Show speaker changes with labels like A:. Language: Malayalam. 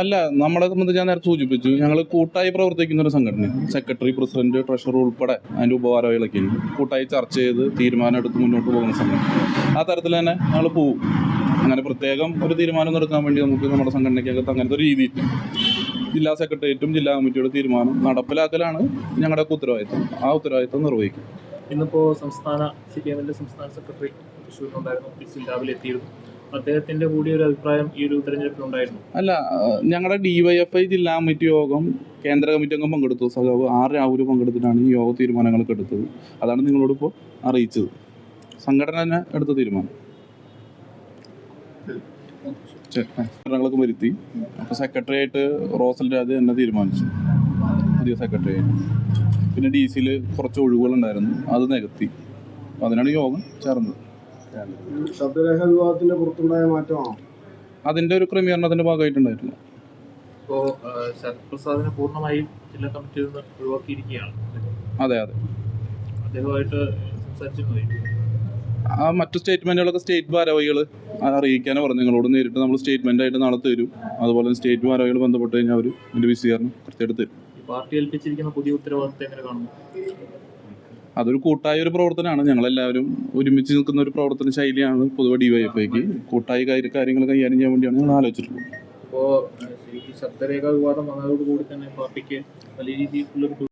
A: അല്ല നമ്മളെ സംബന്ധിച്ച് ഞാൻ നേരത്തെ സൂചിപ്പിച്ചു ഞങ്ങൾ കൂട്ടായി പ്രവർത്തിക്കുന്ന ഒരു സംഘടന സെക്രട്ടറി പ്രസിഡന്റ് ട്രഷറർ ഉൾപ്പെടെ അതിന്റെ ഉപകാരമായിലൊക്കെ കൂട്ടായി ചർച്ച ചെയ്ത് തീരുമാനം എടുത്ത് മുന്നോട്ട് പോകുന്ന സംഘടന. ആ തരത്തിൽ തന്നെ ഞങ്ങൾ പോകും അങ്ങനെ പ്രത്യേകം ഒരു തീരുമാനം എടുക്കാൻ വേണ്ടി നമുക്ക് നമ്മുടെ സംഘടനയ്ക്കകത്ത് അങ്ങനത്തെ ഒരു രീതി ജില്ലാ സെക്രട്ടേറിയറ്റും ജില്ലാ കമ്മിറ്റിയുടെ തീരുമാനം നടപ്പിലാക്കലാണ് ഞങ്ങളുടെ ഉത്തരവാദിത്വം. ആ ഉത്തരവാദിത്വം നിർവഹിക്കും.
B: ഇന്നിപ്പോ സംസ്ഥാന സി പി എമ്മിന്റെ സംസ്ഥാന സെക്രട്ടറി തൃശ്ശൂരിലുണ്ടായിരുന്നു ഓഫീസിൽ രാവിലെ എത്തിയിരുന്നു. അദ്ദേഹത്തിന്റെ കൂടി ഒരു അഭിപ്രായം ഈ ഒരു തെരഞ്ഞെടുപ്പിലുണ്ടായിരുന്നു
A: അല്ല ഞങ്ങളുടെ ഡിവൈഎഫ്ഐ ജില്ലാ കമ്മിറ്റി യോഗം കേന്ദ്ര കമ്മിറ്റി അംഗം പങ്കെടുത്തു. സഖാവ് ആർ രാഹുൽ പങ്കെടുത്തിട്ടാണ് ഈ യോഗ തീരുമാനങ്ങളൊക്കെ എടുത്തത്. അതാണ് നിങ്ങളോട് ഇപ്പോൾ അറിയിച്ചത്. സംഘടന തന്നെ എടുത്ത തീരുമാനം. സംഘടനകളൊക്കെ വരുത്തി. അപ്പോൾ സെക്രട്ടറി ആയിട്ട് റോസൽ രാജ് എന്നെ തീരുമാനിച്ചു. പുതിയ സെക്രട്ടറി ആയിട്ട് പിന്നെ ഡി സിയിൽ കുറച്ച് ഒഴിവുകൾ ഉണ്ടായിരുന്നു അത് നികത്തി. അതിനാണ് യോഗം ചേർന്നത്.
C: ശബ്ദരേഖ വിവാദത്തിന്റെ പുറത്തുണ്ടായ മാറ്റമാണോ?
A: അതിന്റെ ഒരു ക്രമീകരണത്തിന്റെ ഭാഗമായിട്ടുണ്ടായിരുന്നു.
B: ഇപ്പോ ശരത് പ്രസാദിനെ പൂർണമായും ജില്ലാ കമ്മിറ്റിയിൽ നിന്ന് ഒഴിവാക്കിയിരിക്കുകയാണ്.
A: അതെ അതെ.
B: അദ്ദേഹമായിട്ട് സംസാരിച്ചിരുന്നു
A: ആ മറ്റു സ്റ്റേറ്റ്മെന്റുകളൊക്കെ സ്റ്റേറ്റ് ഭാരവാഹികൾ അറിയിക്കാനേ പറഞ്ഞു നിങ്ങളോട് നേരിട്ട് നമ്മൾ സ്റ്റേറ്റ്മെന്റ് ആയിട്ട് നാളെ തരും. അതുപോലെ സ്റ്റേറ്റ് ഭാരവാഹികൾ ബന്ധപ്പെട്ട് കഴിഞ്ഞാൽ അവർ അതിന്റെ വിശദീകരണം കൃത്യമായിട്ട് തരും.
B: ഈ പാർട്ടി ഏൽപ്പിച്ചിരിക്കുന്ന പുതിയ ഉത്തരവാദിത്തം എങ്ങനെ കാണുന്നു?
A: അതൊരു കൂട്ടായ ഒരു പ്രവർത്തനമാണ്. ഞങ്ങളെല്ലാവരും ഒരുമിച്ച് നിൽക്കുന്ന ഒരു പ്രവർത്തന ശൈലിയാണ് പൊതുവെ ഡിവൈഎഫ്ഐക്ക് കൂട്ടായ കാര്യങ്ങൾ കൈകാര്യം ചെയ്യാൻ വേണ്ടിയാണ് ഞങ്ങൾ ആലോചിച്ചിട്ടുള്ളത്.
B: ഇപ്പോ ഈ ശബ്ദരേഖ വിവാദം വന്നതോടുകൂടി തന്നെ പാർട്ടിക്ക് വലിയ രീതിയിലുള്ളൊരു